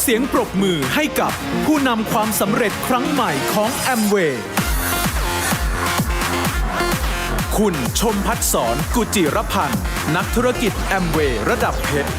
เสียงปรบมือให้กับผู้นำความสำเร็จครั้งใหม่ของแอมเวย์คุณชมพัฒสอนกุจิรพันธ์ นักธุรกิจแอมเวย์ระดับเพชร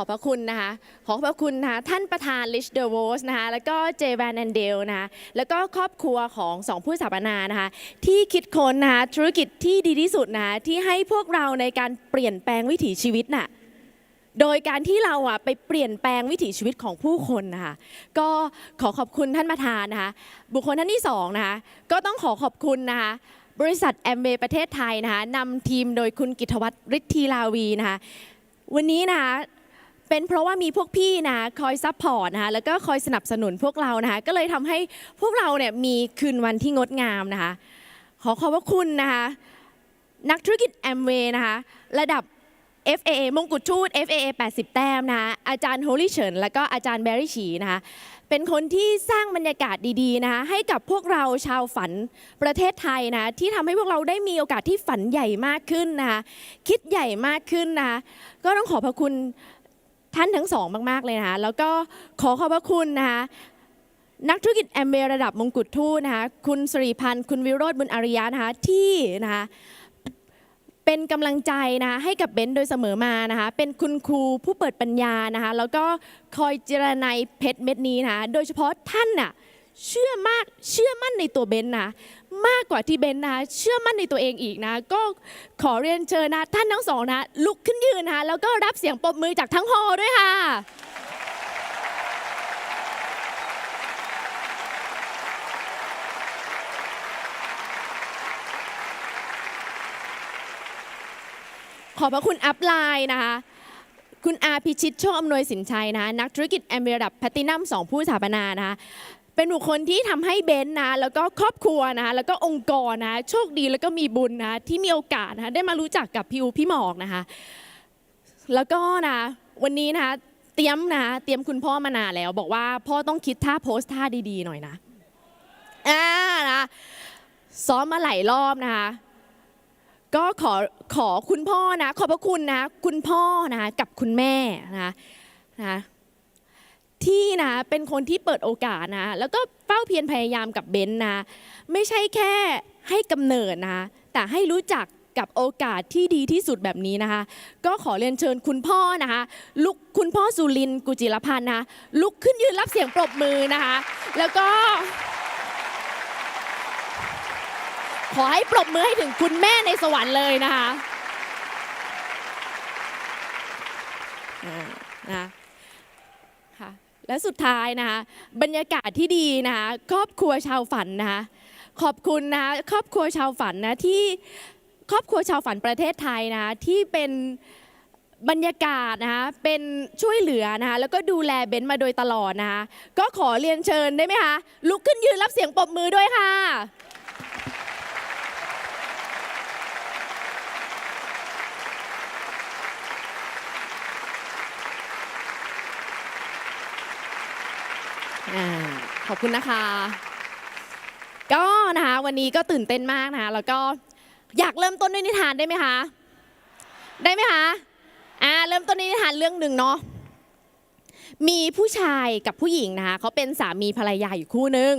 องขอขอบพระคุณนะคะ ขอขอบพระคุณนะคะท่านประธานลิชเดอโวสนะคะแล้วก็เจแวนแอนเดลนะคะแล้วก็ครอบครัวของสองผู้สถาปนานะคะที่คิดค้นนะคะธุรกิจที่ดีที่สุดนะคะที่ให้พวกเราในการเปลี่ยนแปลงวิถีชีวิตน่ะโดยการที่เราอะไปเปลี่ยนแปลงวิถีชีวิตของผู้คนนะคะก็ขอขอบคุณท่านประธานนะคะบุคคลท่านที่สองนะคะก็ต้องขอขอบคุณนะคะบริษัทแอมเบประเทศไทยนะคะนำทีมโดยคุณกิตวัฒน์ฤทธีลาวีนะคะวันนี้นะคะ เป็นเพราะว่ามีพวกพี่นะคอยซัพพอร์ตนะคะแล้วก็คอยสนับสนุนพวกเรานะคะ ก็เลยทำให้พวกเราเนี่ยมีคืนวันที่งดงามนะคะ ขอขอบพระคุณนะคะ นักธุรกิจแอมเวย์นะคะ ระดับ FAA มงกุฎทูต FAA 80 แต้มนะคะอาจารย์โฮลี่เฉิน และก็อาจารย์แบรี่ฉีนะคะ เป็นคนที่สร้างบรรยากาศดีๆนะคะให้กับพวกเราชาวฝันประเทศไทยนะที่ทำให้พวกเราได้มีโอกาสที่ฝันใหญ่มากขึ้นนะคะคิดใหญ่มากขึ้นนะคะก็ต้องขอบพระคุณ ท่านทั้งสองมากๆเลยนะคะแล้วก็ขอขอบพระคุณนะคะนักธุรกิจแอมเบระดับมงกุฎทูตนะคะคุณสรีพันธ์คุณวิโรธบุญอริยะนะคะที่นะคะเป็นกำลังใจนะคะให้กับเบนซ์โดยเสมอมานะคะเป็นคุณครูผู้เปิดปัญญานะคะแล้วก็คอยเจรนายเพชรเม็ดนี้นะคะโดยเฉพาะท่านน่ะเชื่อมากเชื่อมั่นในตัวเบนซ์นะ มากกว่าที่เบนนะเชื่อมั่นในตัวเองอีกนะ ก็ขอเรียนเชิญนะท่านทั้งสองนะ ลุกขึ้นยืนนะคะแล้วก็รับเสียงปรบมือจากทั้งฮอลล์ด้วยค่ะ ขอบพระคุณอัพไลน์นะคะ คุณอาพิชิตโชคอำนวยสินชัยนะคะนักธุรกิจแอมเบระดับแพลตินัมสองผู้สถาปนานะคะ เป็นบุคคลที่ทำให้เบนซ์นะแล้วก็ครอบครัวนะแล้วก็องค์กรนะโชคดีแล้วก็มีบุญนะที่มีโอกาสนะได้มารู้จักกับพี่อูพี่หมอกนะคะแล้วก็นะวันนี้นะคะเตรียมนะเตรียมคุณพ่อมานานแล้ว บอกว่าพ่อต้องคิดท่าโพสท่าดีๆหน่อยนะอ่านะซ้อมมาหลายรอบนะคะก็ขอขอคุณพ่อนะ ขอบพระคุณนะ คุณพ่อนะกับคุณแม่นะนะ ที่นะเป็นคนที่เปิดโอกาสนะ แล้วก็เฝ้าเพียรพยายามกับเบนซ์นะ ไม่ใช่แค่ให้กำเนิดนะ แต่ให้รู้จักกับโอกาสที่ดีที่สุดแบบนี้นะคะ ก็ขอเรียนเชิญคุณพ่อนะคะลุกคุณพ่อสุรินทร์กุจิรพันธ์นะลุกขึ้นยืนรับเสียงปรบมือนะคะ แล้วก็ ขอให้ปรบมือให้ถึงคุณแม่ในสวรรค์เลยนะคะอ่นะ และสุดท้ายนะคะบรรยากาศที่ดีนะคะครอบครัวชาวฝันนะคะขอบคุณนะคะครอบครัวชาวฝันนะที่ครอบครัวชาวฝันประเทศไทยนะคะที่เป็นบรรยากาศนะคะเป็นช่วยเหลือนะคะแล้วก็ดูแลเบนซ์มาโดยตลอดนะคะก็ขอเรียนเชิญได้ไหมคะลุกขึ้นยืนรับเสียงปรบมือด้วยค่ะ ขอบคุณนะคะ ก็นะคะวันนี้ก็ตื่นเต้นมากนะคะ แล้วก็อยากเริ่มต้นด้วยนิทานได้ไหมคะ ได้ไหมคะอ่าเริ่มต้นด้วยนิทานเรื่องหนึ่งเนาะมีผู้ชายกับผู้หญิงนะคะเขาเป็นสามีภรรยาอยู่คู่หนึ่ง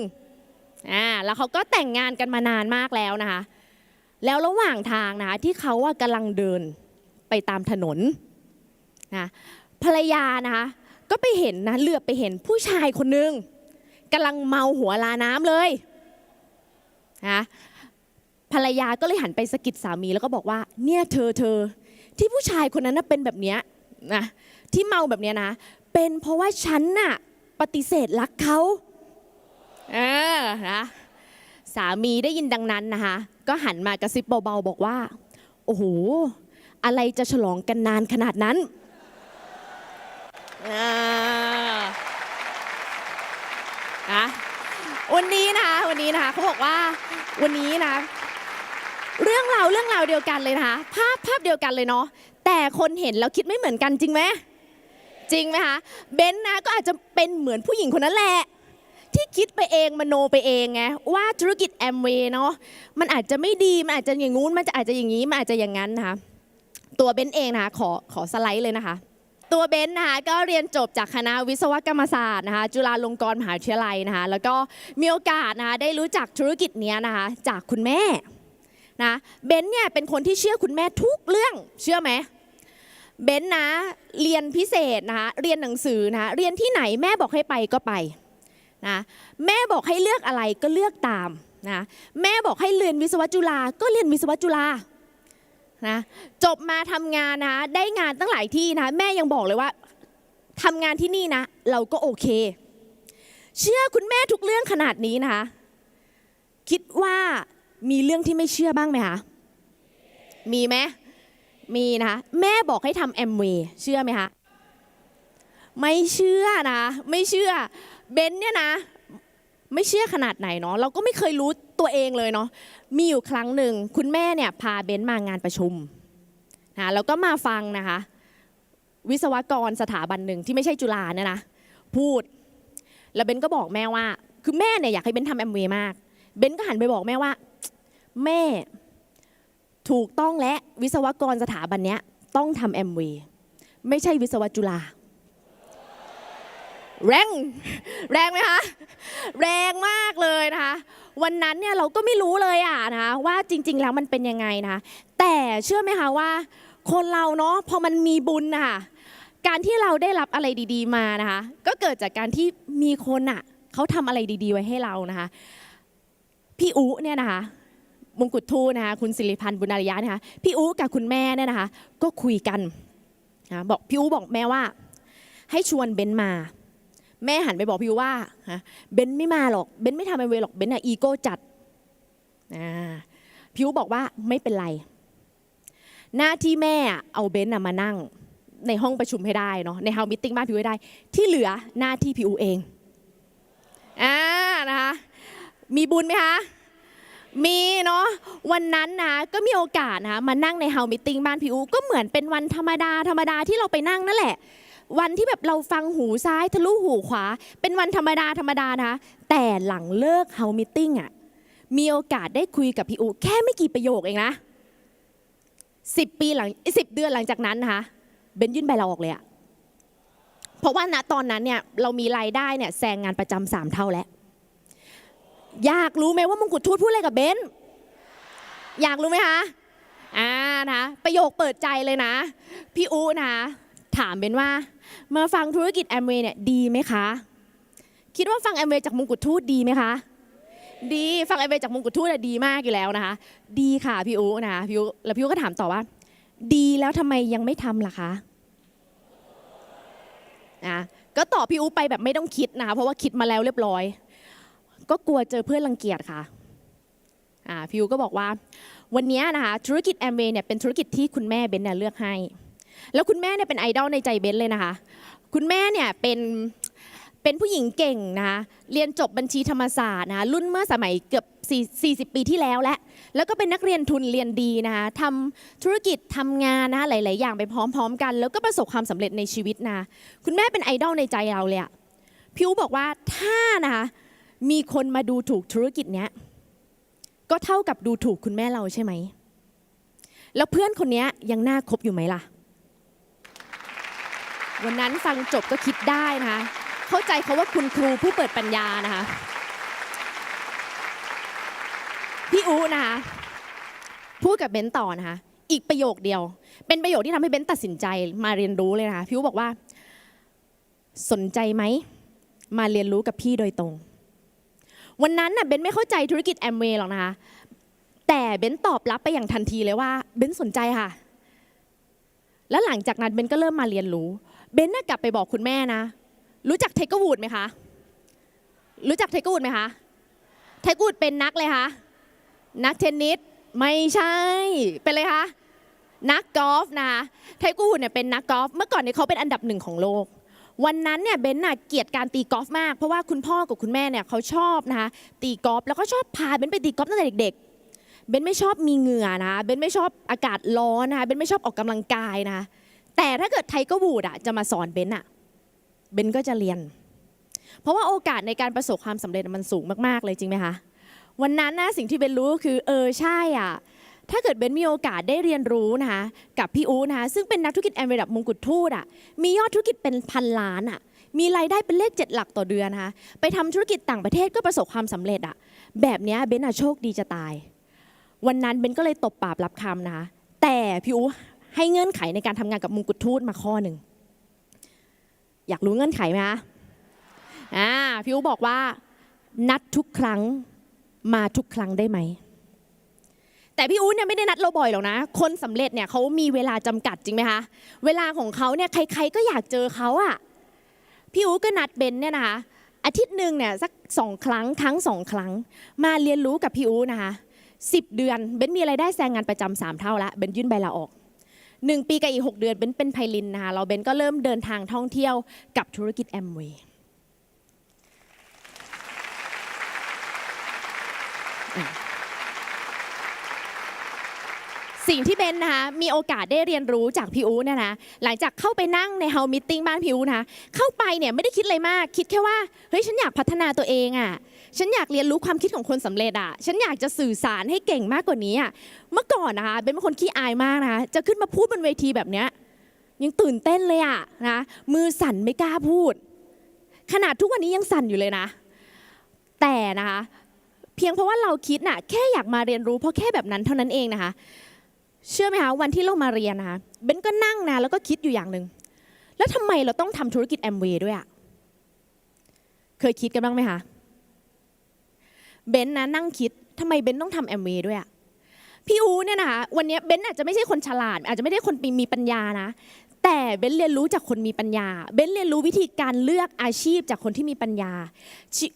อ่าแล้วเขาก็แต่งงานกันมานานมากแล้วนะคะ แล้วระหว่างทางนะคะที่เขาว่ากำลังเดินไปตามถนนนะภรรยานะคะ ก็ไปเห็นนะเหลือบไปเห็นผู้ชายคนหนึ่งกำลังเมาหัวลาน้ำเลยนะภรรยาก็เลยหันไปสะกิดสามีแล้วก็บอกว่า เนี่ยเธอเธอ ที่ผู้ชายคนนั้นน่ะเป็นแบบเนี้ยนะที่เมาแบบเนี้ยนะ เป็นเพราะว่าฉันน่ะปฏิเสธรักเขาเออนะสามีได้ยินดังนั้นนะคะ ก็หันมากระซิบเบาๆบอกว่า โอ้โห อะไรจะฉลองกันนานขนาดนั้น นะวันนี้นะคะวันนี้นะคะเขาบอกว่าวันนี้นะ เรื่องราวเรื่องราวเดียวกันเลยนะคะภาพภาพเดียวกันเลยเนาะแต่คนเห็นแล้วคิดไม่เหมือนกันจริงไหมจริงไหมคะเบนซ์นะก็อาจจะเป็นเหมือนผู้หญิงคนนั้นแหละที่คิดไปเองมโนไปเองไงว่าธุรกิจแอมเวย์เนาะมันอาจจะไม่ดีมันอาจจะอย่างงู้นมันจะอาจจะอย่างนี้มันอาจจะอย่างนั้นนะคะตัวเบนซ์เองนะคะขอขอสไลด์เลยนะคะ ตัวเบนซ์นะคะก็เรียนจบจากคณะวิศวกรรมศาสตร์นะคะจุฬาลงกรณ์มหาวิทยาลัยนะคะแล้วก็มีโอกาสนะคะได้รู้จักธุรกิจเนี้ยนะคะจากคุณแม่นะเบนซ์เนี่ยเป็นคนที่เชื่อคุณแม่ทุกเรื่องเชื่อไหมเบนซ์นะเรียนพิเศษนะคะเรียนหนังสือนะคะเรียนที่ไหนแม่บอกให้ไปก็ไปนะแม่บอกให้เลือกอะไรก็เลือกตามนะแม่บอกให้เรียนวิศวะจุฬาก็เรียนวิศวะจุฬา นะจบมาทำงานนะได้งานตั้งหลายที่นะแม่ยังบอกเลยว่าทำงานที่นี่นะ เราก็โอเค เชื่อคุณแม่ทุกเรื่องขนาดนี้นะคะ คิดว่ามีเรื่องที่ไม่เชื่อบ้างไหมคะมีไหมมีนะคะแม่บอกให้ทำแอมเวย์เชื่อไหมคะไม่เชื่อนะ ไม่เชื่อเบนเนี่ยนะ ไม่เชื่อขนาดไหนเนาะเราก็ไม่เคยรู้ ตัวเองเลยเนาะมีอยู่ครั้งหนึ่งคุณแม่เนี่ยพาเบนมางานประชุมนะแล้วก็มาฟังนะคะ วิศวกรสถาบันหนึ่งที่ไม่ใช่จุฬาเนี่ยนะพูด แล้วเบนก็บอกแม่ว่า คือแม่เนี่ยอยากให้เบนทำแอมเวย์มาก เบนก็หันไปบอกแม่ว่า แม่ถูกต้องและวิศวกรสถาบันเนี้ยต้องทำแอมเวย์ไม่ใช่วิศวจุฬาแรง แรงไหมคะ แรงมาก วันนั้นเนี่ยเราก็ไม่รู้เลยอะนะคะว่าจริง ๆ แล้วมันเป็นยังไงนะคะแต่เชื่อไหมคะว่า คนเราเนาะพอมันมีบุญนะคะการที่เราได้รับอะไรดี ๆ มานะคะ ก็เกิดจากการที่มีคนอะเขาทำอะไรดี ๆ ไว้ให้เรานะคะ พี่อุเนี่ยนะคะมงกุฎทูนะคะคุณสิริพันธ์บุญอารยะนะคะพี่อูกับคุณแม่เนี่ยนะคะ ก็คุยกันนะบอกพี่อูบอกแม่ว่า ให้ชวนเบนมา แม่หันไปบอกพี่อูว่าฮะเบนไม่มาหรอกเบนไม่ทำไอเวหรอกเบนอะอีโก้จัดอ่าพี่อูบอกว่าไม่เป็นไร หน้าที่แม่อะเอาเบนอะมานั่งในห้องประชุมให้ได้เนาะในเฮามิทติ้งบ้านพี่อูให้ได้ ที่เหลือหน้าที่พี่อูเองอ่านะคะมีบุญไหมคะมีเนาะวันนั้นนะก็มีโอกาสนะมานั่งในเฮามิทติ้งบ้านพี่อูก็เหมือนเป็นวันธรรมดาธรรมดาที่เราไปนั่งนั่นแหละ วันที่แบบเราฟังหูซ้ายทะลุหูขวา เป็นวันธรรมดาธรรมดานะคะแต่หลังเลิกเฮามิทติ้งอะมีโอกาสได้คุยกับพี่อูแค่ไม่กี่ประโยคเองนะสิบปีหลังสิบเดือนหลังจากนั้นนะคะเบนยื่นใบลาออกเลยอะเพราะว่าณตอนนั้นเนี่ยเรามีรายได้เนี่ยแซงงานประจำสามเท่าแล้ว อยากรู้ไหมว่ามงกุฎทูตพูดอะไรกับเบนอยากรู้ไหมคะอ่านะประโยคเปิดใจเลยนะ พี่อูนะถามเบนว่า มาฟังธุรกิจแอมเวย์เนี่ยดีไหมคะ คิดว่าฟังแอมเวย์จากมงกุฎทูตดีไหมคะ ดีฟังแอมเวย์จากมงกุฎทูตดีมากอยู่แล้วนะคะ ดีค่ะพี่อูนะพี่อูแล้วพี่อูก็ถามต่อว่า ดีแล้วทำไมยังไม่ทำล่ะคะอะก็ตอบพี่อูไปแบบไม่ต้องคิดนะคะเพราะว่าคิดมาแล้วเรียบร้อย ก็กลัวเจอเพื่อนรังเกียจค่ะอ่าพิวก็บอกว่า วันนี้นะคะธุรกิจแอมเวย์เนี่ยเป็นธุรกิจที่คุณแม่เบนเนี่ยเลือกให้ แล้วคุณแม่เนี่ยเป็นไอดอลในใจเบนเลยนะคะ คุณแม่เนี่ยเป็นเป็นผู้หญิงเก่งนะคะเรียนจบบัญชีธรรมศาสตร์นะคะรุ่นเมื่อสมัยเกือบ 40 ปีที่แล้วและแล้วก็เป็นนักเรียนทุนเรียนดีนะคะทำธุรกิจทำงานนะคะหลาย ๆ อย่างไปพร้อม ๆ กัน แล้วก็ประสบความสำเร็จในชีวิตนะคุณแม่เป็นไอดอลในใจเราเลยอะพิวบอกว่าถ้านะคะมีคนมาดูถูกธุรกิจเนี้ยก็เท่ากับดูถูกคุณแม่เราใช่ไหมแล้วเพื่อนคนนี้ยังน่าคบอยู่ไหมล่ะ วันนั้นฟังจบก็คิดได้นะคะ เข้าใจเขาว่าคุณครูผู้เปิดปัญญานะคะ พี่อูนะคะ พูดกับเบนต่อนะคะ อีกประโยคเดียว เป็นประโยคที่ทำให้เบนตัดสินใจมาเรียนรู้เลยนะคะ พี่อูบอกว่า สนใจไหม มาเรียนรู้กับพี่โดยตรง วันนั้นน่ะเบนไม่เข้าใจธุรกิจแอมเวย์หรอกนะคะ แต่เบนตอบรับไปอย่างทันทีเลยว่าเบนสนใจค่ะแล้วหลังจากนั้นเบนก็เริ่มมาเรียนรู้ เบนน่ะกลับไปบอกคุณแม่นะ รู้จักเทกวูดไหมคะ รู้จักเทกวูดไหมคะไทกูดเป็นนักเลยคะ นักเทนนิสไม่ใช่ เป็นเลยคะนักกอล์ฟนะคะไทกูดเนี่ยเป็นนักกอล์ฟเมื่อก่อนเนี่ยเขาเป็นอันดับหนึ่งของโลก วันนั้นเนี่ยเบนน่ะเกลียดการตีกอล์ฟมาก เพราะว่าคุณพ่อกับคุณแม่เนี่ยเขาชอบนะคะตีกอล์ฟแล้วก็ชอบพาเบนไปตีกอล์ฟตั้งแต่เด็กๆเบนไม่ชอบมีเหงื่อนะเบนไม่ชอบอากาศร้อนนะคะเบนไม่ชอบออกกำลังกายนะคะ แต่ถ้าเกิดไทกอร์วูดอะจะมาสอนเบนอะเบนก็จะเรียน เพราะว่าโอกาสในการประสบความสำเร็จมันสูงมากๆเลยจริงไหมคะวันนั้นนะสิ่งที่เบนรู้คือเออใช่อะถ้าเกิดเบนมีโอกาสได้เรียนรู้นะคะกับพี่อูนะคะซึ่งเป็นนักธุรกิจแอมเวย์รดับมงกุฎทูตอะมียอดธุรกิจเป็นพันล้านอะมีรายได้เป็นเลขเจ็ดหลักต่อเดือนนะคะไปทำธุรกิจต่างประเทศก็ประสบความสำเร็จอะแบบนี้เบนอะโชคดีจะตาย วันนั้นเบนก็เลยตบปากรับคำนะคะแต่พี่อู ให้เงื่อนไขในการทำงานกับมงกุฎทูตมาข้อหนึ่ง อยากรู้เงื่อนไขไหมคะอ่าพี่อูบอกว่า นัดทุกครั้งมาทุกครั้งได้ไหม แต่พี่อู๊ดเนี่ยไม่ได้นัดเราบ่อยหรอกนะ คนสำเร็จเนี่ยเขามีเวลาจำกัดจริงไหมคะ เวลาของเขาเนี่ยใคร ๆ ก็อยากเจอเขาอะพี่อู๊ดก็นัดเบนเนี่ยนะคะอาทิตย์หนึ่งเนี่ยสักสองครั้งครั้งสองครั้ง มาเรียนรู้กับพี่อู๊ดนะคะสิบเดือนเบนมีอะไรายได้แซงงานประจำสามเท่าละเบนยื่นใบลาออก หนึ่งปีกับอีกหกเดือนเบนเป็นไพลินนะคะเราเบนก็เริ่มเดินทางท่องเที่ยวกับธุรกิจแอมเวย์ สิ่งที่เบนนะคะมีโอกาสได้เรียนรู้จากพี่อูเนี่ยนะหลังจากเข้าไปนั่งในเฮามิทติ้งบ้านพี่อูนะเข้าไปเนี่ยไม่ได้คิดอะไรมากคิดแค่ว่าเฮ้ยฉันอยากพัฒนาตัวเองอะ่ะฉันอยากเรียนรู้ความคิดของคนสำเร็จอะ่ะฉันอยากจะสื่อสารให้เก่งมากกว่านี้อะ่ะเมื่อก่อนนะคะเบนเป็นคนขี้อายมากนะคะจะขึ้นมาพูดบนเวทีแบบเนี้ยยังตื่นเต้นเลยอะ่ะนะมือสั่นไม่กล้าพูด ขนาดทุกวันนี้ยังสั่นอยู่เลยนะ แต่นะคะเพียงเพราะว่าเราคิดน่ะแค่อยากมาเรียนรู้เพราะแค่แบบนั้นเท่านั้นเองนะคะ เชื่อไหมคะวันที่เรามาเรียนนะคะเบนก็นั่งนะแล้วก็คิดอยู่อย่างหนึ่งแล้วทำไมเราต้องทำธุรกิจแอมเวย์ด้วยอะเคยคิดกันบ้างไหมคะเบนนะนั่งคิดทำไมเบนต้องทำแอมเวย์ด้วยอะพี่อูเนี่ยนะคะวันนี้เบนอาจจะไม่ใช่คนฉลาด อาจจะไม่ได้คนมีปัญญานะ แต่เบนเรียนรู้จากคนมีปัญญา เบนเรียนรู้วิธีการเลือกอาชีพจากคนที่มีปัญญา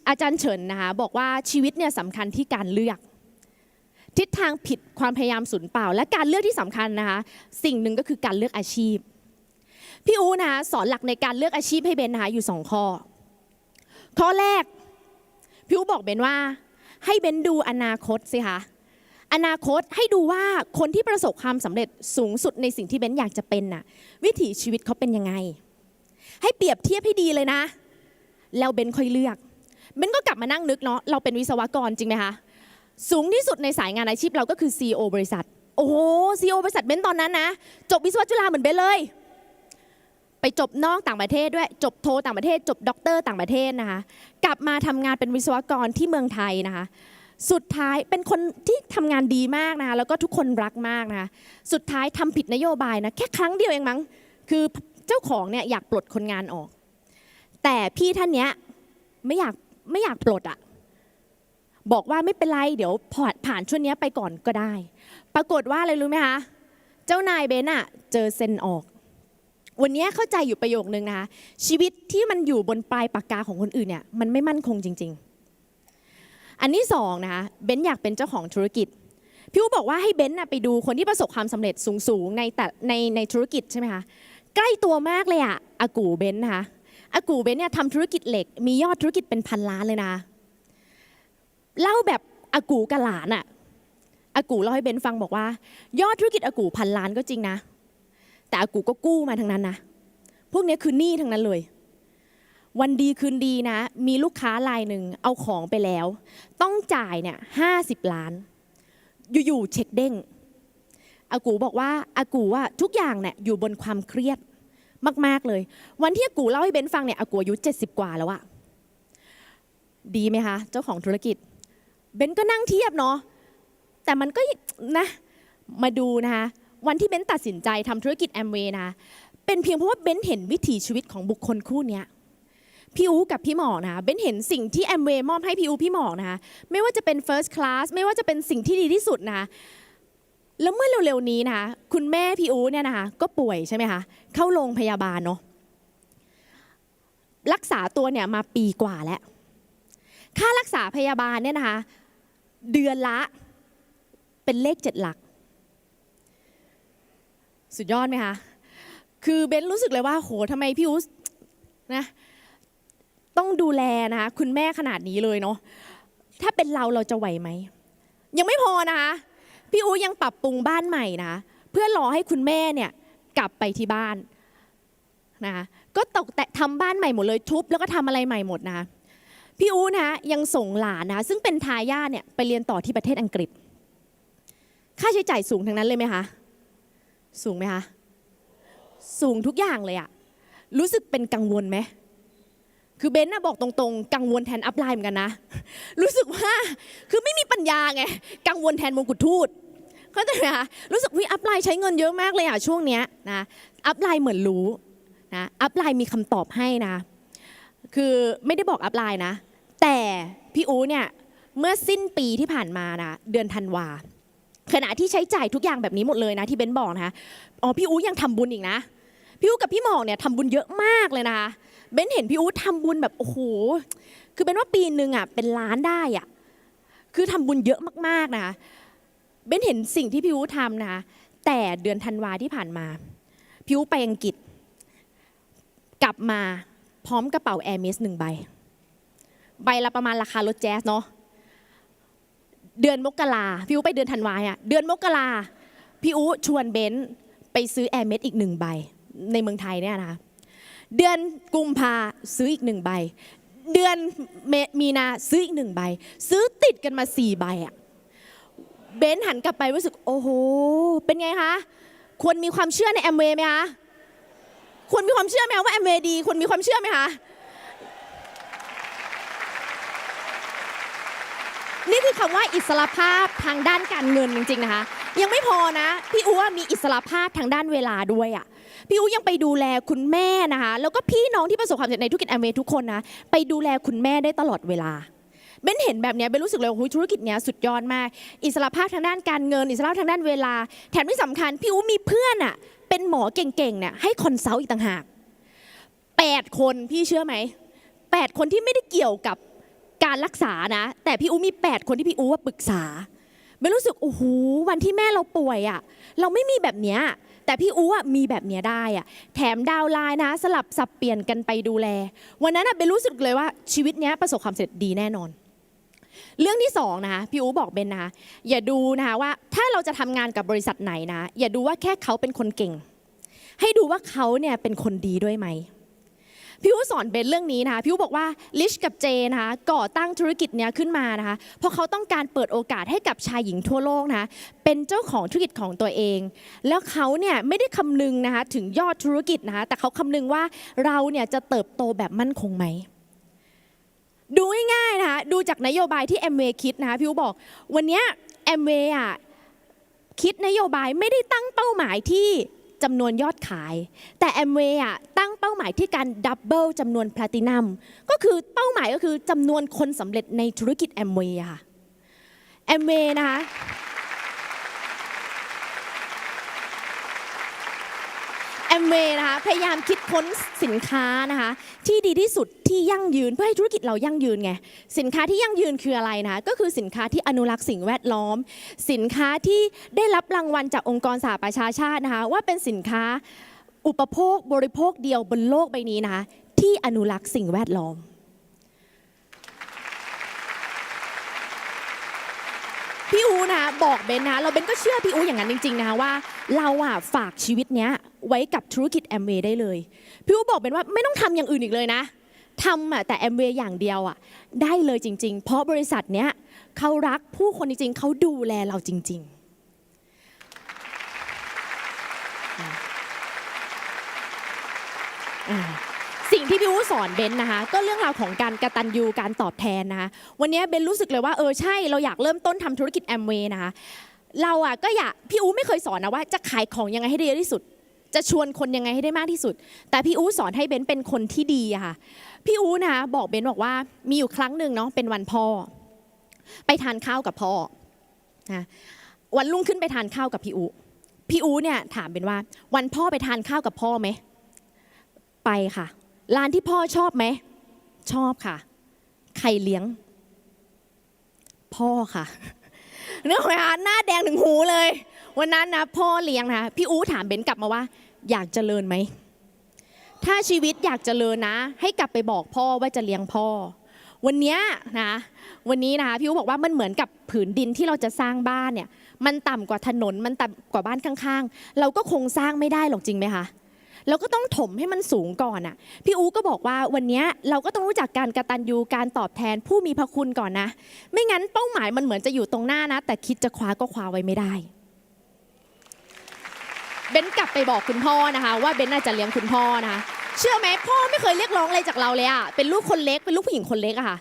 อาจารย์เฉินนะคะบอกว่าชีวิตเนี่ยสำคัญที่การเลือก ทิศทางผิดความพยายามสูญเปล่า และการเลือกที่สำคัญนะคะ สิ่งหนึ่งก็คือการเลือกอาชีพ พี่อูนะคะสอนหลักในการเลือกอาชีพให้เบนนะคะอยู่สองข้อ ข้อแรกพี่อูบอกเบนว่า ให้เบนดูอนาคตสิคะอนาคตให้ดูว่าคนที่ประสบความสำเร็จสูงสุดในสิ่งที่เบนอยากจะเป็นน่ะ วิถีชีวิตเขาเป็นยังไง ให้เปรียบเทียบให้ดีเลยนะ แล้วเบนค่อยเลือกเบนก็กลับมานั่งนึกเนาะเราเป็นวิศวกรจริงไหมคะ สูงที่สุดในสายงานอาชีพเราก็คือ CEO บริษัท โอ้โห CEO บริษัทเบนตอนนั้นนะ จบวิศวะจุฬาเหมือนเบนเลย ไปจบนอกต่างประเทศด้วย จบโทต่างประเทศ จบด็อกเตอร์ต่างประเทศนะคะ กลับมาทำงานเป็นวิศวกรที่เมืองไทยนะคะ สุดท้ายเป็นคนที่ทำงานดีมากนะคะแล้วก็ทุกคนรักมากนะคะสุดท้ายทำผิดนโยบายนะแค่ครั้งเดียวเองมั้ง คือเจ้าของเนี่ยอยากปลดคนงานออก แต่พี่ท่านเนี้ยไม่อยากไม่อยากปลดอะ บอกว่าไม่เป็นไรเดี๋ยวผ่านผ่านช่วงนี้ไปก่อนก็ได้ ปรากฏว่าอะไรรู้ไหมคะ เจ้านายเบนอะเจอเซ็นออก วันนี้เข้าใจอยู่ประโยคนึงนะคะ ชีวิตที่มันอยู่บนปลายปากกาของคนอื่นเนี่ยมันไม่มั่นคงจริง ๆ อันที่สองนะคะเบนอยากเป็นเจ้าของธุรกิจพี่อูบอกว่าให้เบนนะไปดูคนที่ประสบความสำเร็จสูงๆในแต่ในในธุรกิจใช่ไหมคะใกล้ตัวมากเลยอะอากูเบนนะคะอากูเบนเนี่ยทำธุรกิจเหล็ก มียอดธุรกิจเป็นพันล้านเลยนะ เล่าแบบอากูกับหลานอะอากูเล่าให้เบนฟังบอกว่า ยอดธุรกิจอากูพันล้านก็จริงนะ แต่อากูก็กู้มาทั้งนั้นนะ พวกนี้คือหนี้ทั้งนั้นเลย วันดีคืนดีนะ มีลูกค้ารายหนึ่งเอาของไปแล้ว ต้องจ่ายเนี่ยห้าสิบล้าน อยู่ๆเช็คเด้งอากูบอกว่าอากูว่าทุกอย่างเนี่ยอยู่บนความเครียดมาก ๆเลย วันที่อากูเล่าให้เบนฟังเนี่ยอากูอายุเจ็ดสิบกว่าแล้วอะดีไหมคะ เจ้าของธุรกิจ เบนก็นั่งเทียบเนาะแต่มันก็นะมาดูนะคะวันที่เบนตัดสินใจทำธุรกิจแอมเวย์นะคะเป็นเพียงเพราะว่าเบนเห็นวิถีชีวิตของบุคคลคู่นี้พี่อูกับพี่หมอกนะคะเบนเห็นสิ่งที่แอมเวย์มอบให้พี่อูพี่หมอกนะคะไม่ว่าจะเป็น first class ไม่ว่าจะเป็นสิ่งที่ดีที่สุดนะคะแล้วเมื่อเร็วๆนี้นะคะคุณแม่พี่อูเนี่ยนะคะก็ป่วยใช่ไหมคะเข้าโรงพยาบาลเนาะรักษาตัวเนี่ยมาปีกว่าแล้ว ค่ารักษาพยาบาลเนี่ยนะคะ เดือนละเป็นเลขเจ็ดหลัก สุดยอดไหมคะ คือเบนรู้สึกเลยว่าโหทำไมพี่อูสนะต้องดูแลนะคะคุณแม่ขนาดนี้เลยเนาะถ้าเป็นเราเราจะไหวไหม ยังไม่พอนะคะพี่อูยังปรับปรุงบ้านใหม่นะ เพื่อรอให้คุณแม่เนี่ยกลับไปที่บ้านนะคะก็ตกแต่ทำบ้านใหม่หมดเลยทุบแล้วก็ทำอะไรใหม่หมดนะคะ พี่อูนะยังส่งหลานนะซึ่งเป็นทายาทเนี่ยไปเรียนต่อที่ประเทศอังกฤษ ค่าใช้จ่ายสูงทั้งนั้นเลยไหมคะ สูงไหมคะ สูงทุกอย่างเลยอะรู้สึกเป็นกังวลไหมคือเบนน่ะบอกตรงๆ กังวลแทนอัพไลน์เหมือนกันนะ รู้สึกว่าคือไม่มีปัญญาไง กังวลแทนมงกุฎทูตเข้าใจไหมคะรู้สึกวิอัพไลน์ใช้เงินเยอะมากเลยอะช่วงเนี้ยนะอัพไลน์เหมือนรู้นะอัพไลน์มีคำตอบให้นะ คือไม่ได้บอกอัพไลน์นะ แต่พี่อูเนี่ยเมื่อสิ้นปีที่ผ่านมานะเดือนธันวาขณะที่ใช้จ่ายทุกอย่างแบบนี้หมดเลยนะที่เบนบอกนะคะอ๋อพี่อูยังทำบุญอีกนะพี่อูกับพี่หมอกเนี่ยทำบุญเยอะมากเลยนะคะเบนเห็นพี่อูทำบุญแบบโอ้โหคือเป็นว่าปีหนึ่งอะเป็นล้านได้อะคือทำบุญเยอะมากๆนะคะเบนเห็นสิ่งที่พี่อูทำนะคะแต่เดือนธันวาที่ผ่านมา พี่อูไปอังกฤษ กลับมา พร้อมกระเป๋าแอร์เมสหนึ่งใบ ใบละประมาณราคารถแจ๊สเนาะเดือนมกราพี่อูไปเดือนธันวาอะเดือนมกราพี่อูชวนเบนซ์ไปซื้อแอร์เมสอีกหนึ่งใบ ในเมืองไทยเนี่ยนะคะเดือนกุมภาซื้ออีกหนึ่งใบ เดือนเมมีนาซื้ออีกหนึ่งใบ ซื้อติดกันมาสี่ใบอะเบนซ์หันกลับไปรู้สึกโอ้โหเป็นไงคะควรมีความเชื่อในแอมเวย์ไหมคะ ควรมีความเชื่อไหมคะว่าแอมเวย์ดีควรมีความเชื่อไหมคะนี่คือคำว่าอิสระภาพทางด้านการเงินจริงๆนะคะ ยังไม่พอนะ พี่อู๋มีอิสระภาพทางด้านเวลาด้วยอะ่ะพี่อู๋ยังไปดูแลคุณแม่นะคะ แล้วก็พี่น้องที่ประสบความสำเร็จในธุรกิจแอมเวย์ทุกคนนะไปดูแลคุณแม่ได้ตลอดเวลา เบนเห็นแบบเนี้ยเบนรู้สึกเลยว่าโอ้โหธุรกิจเนี้ยสุดยอดมาก อิสระภาพทางด้านการเงิน อิสรภาพทางด้านเวลา แถมที่สำคัญพี่อู๋มีเพื่อนอะ่ะเป็นหมอเก่งๆเนี่ยให้คอนซัลท์อีกต่างหากแปดคนพี่เชื่อไหมแปดคนที่ไม่ได้เกี่ยวกับการรักษานะ แต่พี่อู๋มี 8 คนที่พี่อู๋ว่าปรึกษาไม่รู้สึกโอ้โหวันที่แม่เราป่วยอะ่ะเราไม่มีแบบเนี้ยแต่พี่อู๋อะมีแบบเนี้ยได้อะ่ะแถมดาวน์ไลน์นะ สลับสับเปลี่ยนกันไปดูแล วันนั้นอะเบนรู้สึกเลยว่าชีวิตเนี้ยประสบความสำเร็จดีแน่นอน เรื่องที่สองนะคะพี่อูบอกเบนนะคะอย่าดูนะคะว่าถ้าเราจะทำงานกับบริษัทไหนนะ อย่าดูว่าแค่เขาเป็นคนเก่ง ให้ดูว่าเขาเนี่ยเป็นคนดีด้วยไหมพี่อู๋สอนเบนเรื่องนี้นะคะพี่อู๋บอกว่าลิชกับเจนะคะก่อตั้งธุรกิจเนี้ยขึ้นมานะคะเพราะเขาต้องการเปิดโอกาสให้กับชายหญิงทั่วโลกนะคะเป็นเจ้าของธุรกิจของตัวเอง แล้วเขาเนี่ยไม่ได้คำนึงนะคะถึงยอดธุรกิจนะคะแต่เขาคำนึงว่าเราเนี่ยจะเติบโตแบบมั่นคงไหม ดูง่ายๆนะคะดูจากนโยบายที่แอมเวย์คิดนะคะพี่อูบอก วันนี้แอมเวย์อะคิดนโยบายไม่ได้ตั้งเป้าหมายที่จำนวนยอดขาย แต่แอมเวย์อะตั้งเป้าหมายที่การดับเบิลจำนวนแพลตินัมก็คือเป้าหมายก็คือจำนวนคนสำเร็จในธุรกิจแอมเวย์ค่ะแอมเวย์นะคะแอ มเวย์นะคะพยายามคิดค้นสินค้านะคะที่ดีที่สุดที่ยั่งยืนเพื่อให้ธุรกิจเรายั่งยืนไงสินค้าที่ยั่งยืนคืออะไรนะคะก็คือสินค้าที่อนุรักษ์สิ่งแวดล้อม สินค้าที่ได้รับรางวัลจากองค์กรสหประชาชาตินะคะว่าเป็นสินค้าอุปโภคบริโภคเดียวบนโลกใบนี้นะคะที่อนุรักษ์สิ่งแวดล้อมพี่อูนะบอกเบนนะเราเบนก็เชื่อพี่อูอย่างนั้นจริงๆนะคะว่า เราอะฝากชีวิตเนี้ย ไว้กับธุรกิจแอมเวย์ได้เลย พี่อูบอกเบนว่าไม่ต้องทำอย่างอื่นอีกเลยนะทำอะแต่แอมเวย์อย่างเดียวอะได้เลยจริง ๆ เพราะบริษัทเนี้ยเขารักผู้คนจริงๆเขาดูแลเราจริง ๆสิ่งที่พี่อูสอนเบนนะคะ ก็เรื่องราวของการกระตันยูการตอบแทนนะคะวันนี้เบนรู้สึกเลยว่าเออใช่เราอยากเริ่มต้นทำธุรกิจแอมเวย์นะคะเราอะก็อยากพี่อูไม่เคยสอนนะว่าจะขายของยังไงให้ได้เยอะที่สุด จะชวนคนยังไงให้ได้มากที่สุด แต่พี่อูสอนให้เบนเป็นคนที่ดีค่ะ พี่อูนะคะบอกเบนบอกว่ามีอยู่ครั้งหนึ่งเนาะเป็นวันพ่อ ไปทานข้าวกับพ่อนะวันรุ่งขึ้นไปทานข้าวกับพี่อูพี่อูเนี่ยถามเบนว่า วันพ่อไปทานข้าวกับพ่อไหมไปค่ะร้านที่พ่อชอบไหมชอบค่ะใครเลี้ยง พ่อค่ะเนึกออกไหมคะหน้าแดงถึงหูเลย วันนั้นนะพ่อเลี้ยงนะพี่อู๋ถามเบนกลับมาว่า อยากเจริญไหม ถ้าชีวิตอยากเจริญนะ ให้กลับไปบอกพ่อว่าจะเลี้ยงพ่อ วันนี้นะวันนี้นะคะพี่อู๋บอกว่ามันเหมือนกับผืนดินที่เราจะสร้างบ้านเนี่ย มันต่ำกว่าถนนมันต่ำกว่าบ้านข้างๆ เราก็คงสร้างไม่ได้หรอกจริงไหมคะเราก็ต้องถมให้มันสูงก่อนอะพี่อู๋ก็บอกว่าวันนี้เราก็ต้องรู้จักการกระตันยูการตอบแทนผู้มีพระคุณก่อนนะ ไม่งั้นเป้าหมายมันเหมือนจะอยู่ตรงหน้านะ แต่คิดจะคว้าก็คว้าไว้ไม่ได้ เบนกลับไปบอกคุณพ่อนะคะ ว่าเบนน่าจะเลี้ยงคุณพ่อนะคะเชื่อไหมพ่อไม่เคยเรียกร้องอะไรจากเราเลยอะเป็นลูกคนเล็กเป็นลูกผู้หญิงคนเล็กอะค่ะ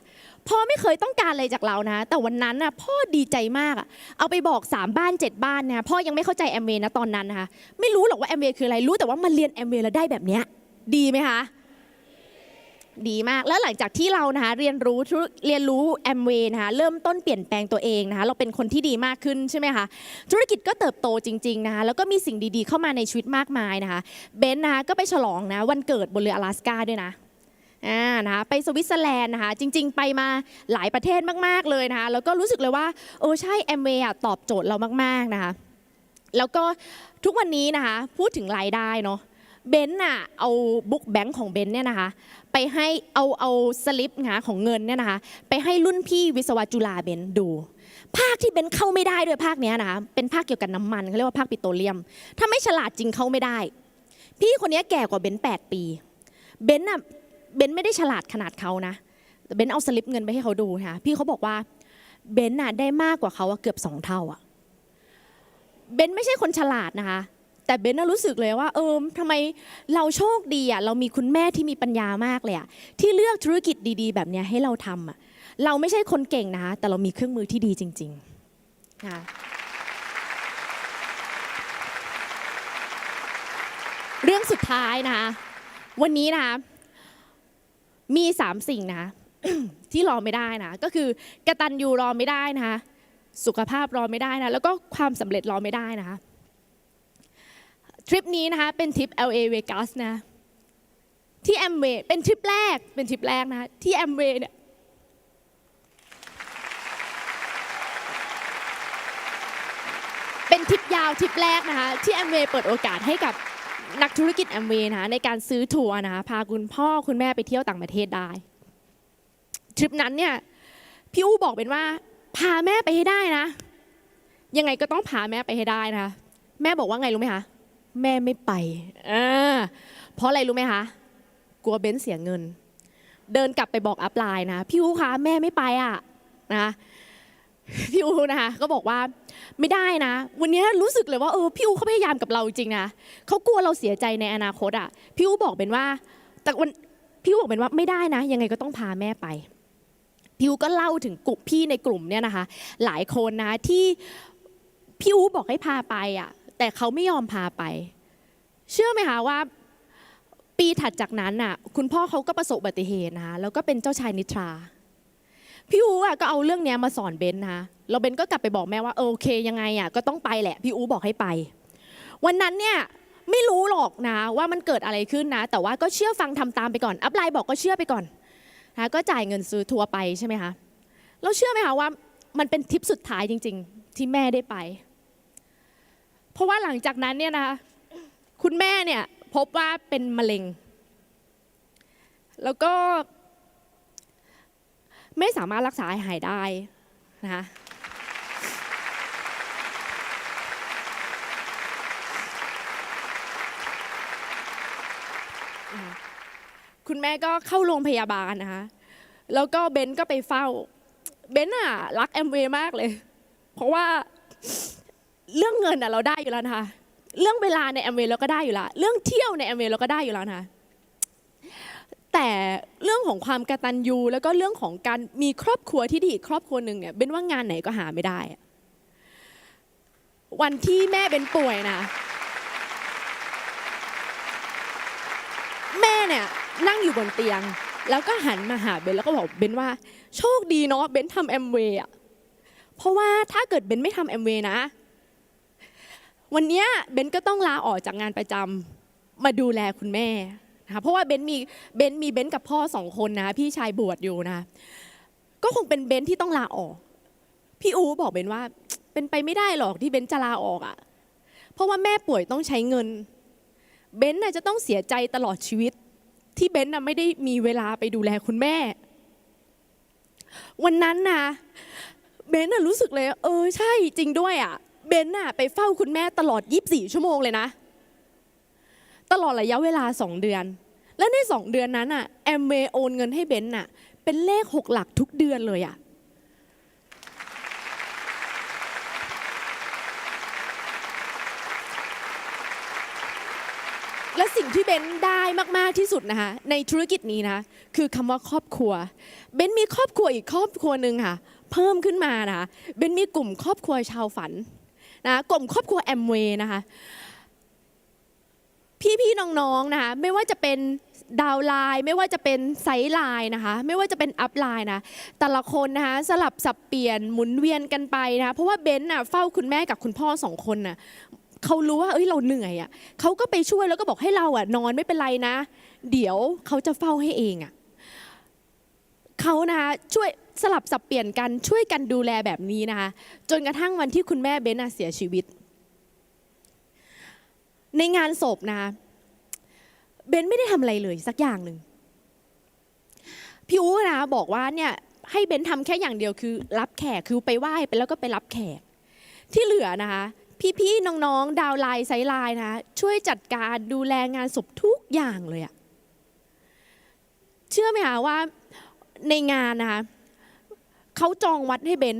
พ่อไม่เคยต้องการอะไรจากเรานะ แต่วันนั้นน่ะพ่อดีใจมากอะเอาไปบอก 3 บ้าน 7 บ้านนะพ่อยังไม่เข้าใจแอมเวย์นะตอนนั้นนะคะไม่รู้หรอกว่าแอมเวย์คืออะไรรู้แต่ว่ามาเรียนแอมเวย์แล้วได้แบบเนี้ยดีไหมคะ ดีมาก แล้วหลังจากที่เรานะคะเรียนรู้ธุเรียนรู้แอมเวย์นะคะเริ่มต้นเปลี่ยนแปลงตัวเองนะคะเราเป็นคนที่ดีมากขึ้นใช่ไหมคะธุรกิจก็เติบโตจริงๆนะคะแล้วก็มีสิ่งดีๆเข้ามาในชีวิตมากมายนะคะเบนซ์นะคะก็ไปฉลองนะวันเกิดบนเรืออลาสก้าด้วยนะอ่านะคะไปสวิตเซอร์แลนด์นะคะจริง ๆ ไปมาหลายประเทศมากๆเลยนะคะแล้วก็รู้สึกเลยว่าโอ้ใช่แอมเวย์ตอบโจทย์เรามากๆนะคะแล้วก็ทุกวันนี้นะคะพูดถึงรายได้เนาะ เบนซ์น่ะเอาบุ๊กแบงค์ของเบนซ์เนี่ยนะคะไปให้เอาเอาสลิปนะของเงินเนี่ยนะคะไปให้รุ่นพี่วิศวะจุฬาเบนดู ภาคที่เบนเข้าไม่ได้ด้วยภาคเนี้ยนะคะเป็นภาคเกี่ยวกับน้ำมันเขาเรียกว่าภาคปิโตรเลียม ถ้าไม่ฉลาดจริงเข้าไม่ได้ พี่คนนี้แก่กว่าเบนแปดปีเบนน่ะเบนไม่ได้ฉลาดขนาดเขานะเบนเอาสลิปเงินไปให้เขาดูค่ะพี่เขาบอกว่าเบนน่ะได้มากกว่าเขาเกือบสองเท่าอะเบนไม่ใช่คนฉลาดนะคะ แต่เบนน่ะรู้สึกเลยว่าเออทำไมเราโชคดีอะเรามีคุณแม่ที่มีปัญญามากเลยอะที่เลือกธุรกิจดีๆ แบบเนี้ยให้เราทำอะเราไม่ใช่คนเก่งนะคะแต่เรามีเครื่องมือที่ดีจริงๆนะคะเรื่องสุดท้ายนะคะวันนี้นะคะมีสามสิ่งนะที่รอไม่ได้นะก็คือกระตัญญูรอไม่ได้นะคะสุขภาพรอไม่ได้นะแล้วก็ความสำเร็จรอไม่ได้นะคะ ทริปนี้นะคะเป็นทริป LA Vegas นะ ที่แอมเวย์เป็นทริปแรกเป็นทริปแรกนะที่แอมเวย์เนี่ยเป็นทริปยาวทริปแรกนะคะที่แอมเวย์เปิดโอกาสให้กับนักธุรกิจแอมเวย์นะคะในการซื้อทัวร์นะคะพาคุณพ่อคุณแม่ไปเที่ยวต่างประเทศได้ทริปนั้นเนี่ยพี่อู้บอกเป็นว่า พาแม่ไปให้ได้นะ ยังไงก็ต้องพาแม่ไปให้ได้นะคะแม่บอกว่าไงรู้ไหมคะ แม่ไม่ไปอ่าเพราะอะไรรู้ไหมคะ กลัวเบนซ์เสียเงิน เดินกลับไปบอกอัพไลน์นะ พี่อูคะแม่ไม่ไปอะนะพี่อูนะคะก็บอกว่าไม่ได้นะ วันนี้รู้สึกเลยว่าเออพี่อูเขาพยายามกับเราจริงนะเขากลัวเราเสียใจในอนาคตอะพี่อูบอกเป็นว่า แต่วันพี่อูบอกเป็นว่าไม่ได้นะ ยังไงก็ต้องพาแม่ไป พี่อูก็เล่าถึงกลุ่มพี่ในกลุ่มเนี่ยนะคะ หลายคนนะที่พี่อูบอกให้พาไปอะ แต่เขาไม่ยอมพาไป เชื่อไหมคะว่า ปีถัดจากนั้นน่ะ คุณพ่อเขาก็ประสบอุบัติเหตุนะคะแล้วก็เป็นเจ้าชายนิทรา พี่อูอะก็เอาเรื่องเนี้ยมาสอนเบนนะคะเราเบนก็กลับไปบอกแม่ว่าโอเคยังไงอะก็ต้องไปแหละพี่อูบอกให้ไป วันนั้นเนี่ยไม่รู้หรอกนะว่ามันเกิดอะไรขึ้นนะ แต่ว่าก็เชื่อฟังทำตามไปก่อนอัพไลน์บอกก็เชื่อไปก่อนนะก็จ่ายเงินซื้อทัวร์ไปใช่ไหมคะเราเชื่อไหมคะว่ามันเป็นทริปสุดท้ายจริง ๆ ที่แม่ได้ไป เพราะว่าหลังจากนั้นเนี่ยนะคะคุณแม่เนี่ยพบว่าเป็นมะเร็ง แล้วก็ไม่สามารถรักษาหายได้นะคะนะคะคุณแม่ก็เข้าโรงพยาบาลนะคะ แล้วก็เบนก็ไปเฝ้า เบนอะรักแอมเวย์มากเลย เพราะว่า เรื่องเงินเราได้อยู่แล้วนะคะเรื่องเวลาในแอมเวย์เราก็ได้อยู่แล้วเรื่องเที่ยวในแอมเวย์เราก็ได้อยู่แล้วนะคะแต่เรื่องของความกระตัญญูแล้วก็เรื่องของการมีครอบครัวที่ดีครอบครัวหนึ่งเนี่ยเบนว่างานไหนก็หาไม่ได้ วันที่แม่เบนป่วยนะแม่เนี่ยนั่งอยู่บนเตียง แล้วก็หันมาหาเบนแล้วก็บอกเบนว่า โชคดีเนาะเบนทำแอมเวย์อะเพราะว่าถ้าเกิดเบนไม่ทำแอมเวย์นะ วันนี้เบนก็ต้องลาออกจากงานประจำมาดูแลคุณแม่นะคะเพราะว่าเบนมีเบนมีเบนกับพ่อสองคนนะพี่ชายบวชอยู่นะ ก็คงเป็นเบนที่ต้องลาออก พี่อูบอกเบนว่าเป็นไปไม่ได้หรอกที่เบนจะลาออกอะ่ะ เพราะว่าแม่ป่วยต้องใช้เงิน เบนน่ะจะต้องเสียใจตลอดชีวิต ที่เบนน่ะไม่ได้มีเวลาไปดูแลคุณแม่ วันนั้นนะเบนน่ะรู้สึกเลย เออใช่จริงด้วยอะ่ะ เบนน่ะไปเฝ้าคุณแม่ตลอด 24 ชั่วโมงเลยนะ ตลอดระยะเวลา 2 เดือน และใน 2 เดือนนั้นอะแอมเวย์โอนเงินให้เบนน่ะเป็นเลข 6 หลักทุกเดือนเลยอะและสิ่งที่เบนได้มาก ๆ ที่สุดนะคะในธุรกิจนี้นะ คือคำว่าครอบครัว เบนมีครอบครัวอีกครอบครัวหนึ่งค่ะ เพิ่มขึ้นมานะคะเบนมีกลุ่มครอบครัวชาวฝัน นะกลุ่มครอบครัวแอมเวย์นะคะ พี่ๆน้องๆนะคะไม่ว่าจะเป็นดาวไลน์ไม่ว่าจะเป็นไซด์ไลน์นะคะไม่ว่าจะเป็นอัพไลน์นะแต่ละคนนะคะสลับสับเปลี่ยนหมุนเวียนกันไปนะคะเพราะว่าเบนน่ะเฝ้าคุณแม่กับคุณพ่อสองคนน่ะเขารู้ว่าเอ้ยเราเหนื่อยอะเขาก็ไปช่วยแล้วก็บอกให้เราอะนอนไม่เป็นไรนะ เดี๋ยวเขาจะเฝ้าให้เองอะเขานะคะช่วย สลับสับเปลี่ยนกันช่วยกันดูแลแบบนี้นะคะ จนกระทั่งวันที่คุณแม่เบนเสียชีวิต ในงานศพนะคะเบนไม่ได้ทำอะไรเลยสักอย่างหนึ่งพี่อู๋นะบอกว่าเนี่ยให้เบนทำแค่อย่างเดียวคือ รับแขกคือไปไหว้ไปแล้วก็ไปรับแขก ที่เหลือนะคะ พี่ๆน้องๆ ดาวไลน์ไซไลน์นะคะช่วยจัดการดูแลงานศพทุกอย่างเลยอะเชื่อไหมคะว่าในงานนะคะ เขาจองวัดให้เบน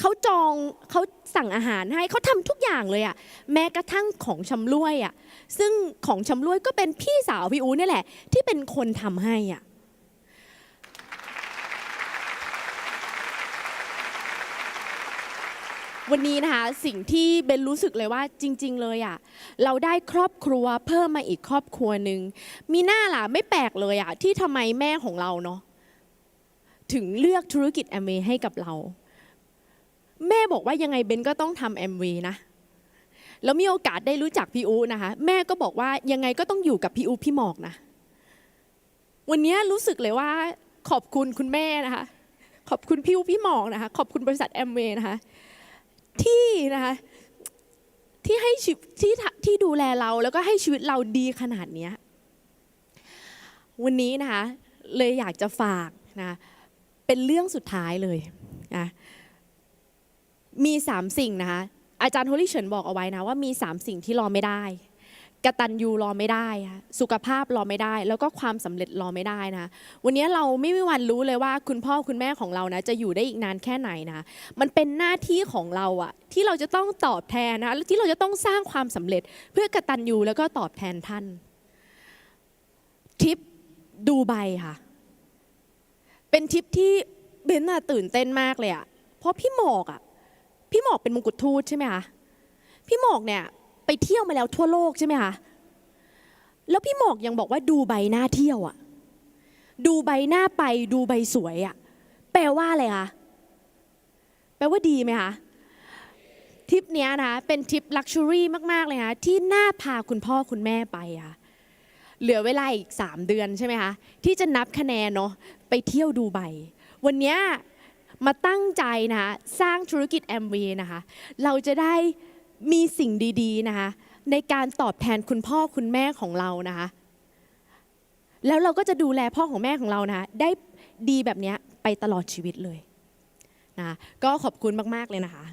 เขาจองเขาสั่งอาหารให้เขาทำทุกอย่างเลยอะแม้กระทั่งของชำร่วยอะซึ่งของชำร่วยก็เป็นพี่สาวพี่อูนี่แหละ ที่เป็นคนทำให้อะวันนี้นะคะสิ่งที่เบนรู้สึกเลยว่าจริง ๆ เลยอะเราได้ครอบครัวเพิ่มมาอีกครอบครัวหนึ่งมีหน้าล่ะไม่แปลกเลยอะที่ทำไมแม่ของเราเนาะ ถึงเลือกธุรกิจแอมเวย์ให้กับเรา แม่บอกว่ายังไงเบนก็ต้องทำแอมเวย์นะแล้วมีโอกาสได้รู้จักพี่อูนะคะ แม่ก็บอกว่ายังไงก็ต้องอยู่กับพี่อูพี่หมอกนะ วันนี้รู้สึกเลยว่า ขอบคุณคุณแม่นะคะ ขอบคุณพี่อูพี่หมอกนะคะ ขอบคุณบริษัทแอมเวย์นะคะ ที่นะคะที่ให้ชีวิตที่ที่ดูแลเราแล้วก็ให้ชีวิตเราดีขนาดนี้วันนี้นะคะ เลยอยากจะฝากนะ เป็นเรื่องสุดท้ายเลยนะมีสามสิ่งนะคะอาจารย์โฮลิเฉินบอกเอาไว้นะว่ามีสามสิ่งที่รอไม่ได้กตัญญูรอไม่ได้ค่ะสุขภาพรอไม่ได้ แล้วก็ความสำเร็จรอไม่ได้นะ วันนี้เราไม่มีวันรู้เลยว่าคุณพ่อคุณแม่ของเรานะ จะอยู่ได้อีกนานแค่ไหนนะ มันเป็นหน้าที่ของเราอะที่เราจะต้องตอบแทนนะและที่เราจะต้องสร้างความสำเร็จ เพื่อกตัญญูแล้วก็ตอบแทนท่านทริปดูไบค่ะ เป็นทริปที่เบนน่ะตื่นเต้นมากเลยอะเพราะพี่หมอกอะพี่หมอกเป็นมงกุฎทูตใช่ไหมคะพี่หมอกเนี่ยไปเที่ยวมาแล้วทั่วโลกใช่ไหมคะแล้วพี่หมอกยังบอกว่าดูใบหน้าเที่ยวอะดูใบหน้าไปดูใบสวยอะแปลว่าอะไรคะแปลว่าดีไหมคะทริปเนี้ยนะเป็นทริปลักชัวรี่มาก ๆ เลยนะที่น่าพาคุณพ่อคุณแม่ไปค่ะ เหลือเวลาอีก 3 เดือนใช่ไหมคะ ที่จะนับคะแนนเนาะไปเที่ยวดูใบ วันเนี้ยมาตั้งใจนะคะสร้างธุรกิจแอมวีนะคะ เราจะได้มีสิ่งดีๆนะคะ ในการตอบแทนคุณพ่อคุณแม่ของเรานะคะ แล้วเราก็จะดูแลพ่อของแม่ของเรานะคะ ได้ดีแบบเนี้ยไปตลอดชีวิตเลยนะก็ขอบคุณมาก ๆ เลยนะคะ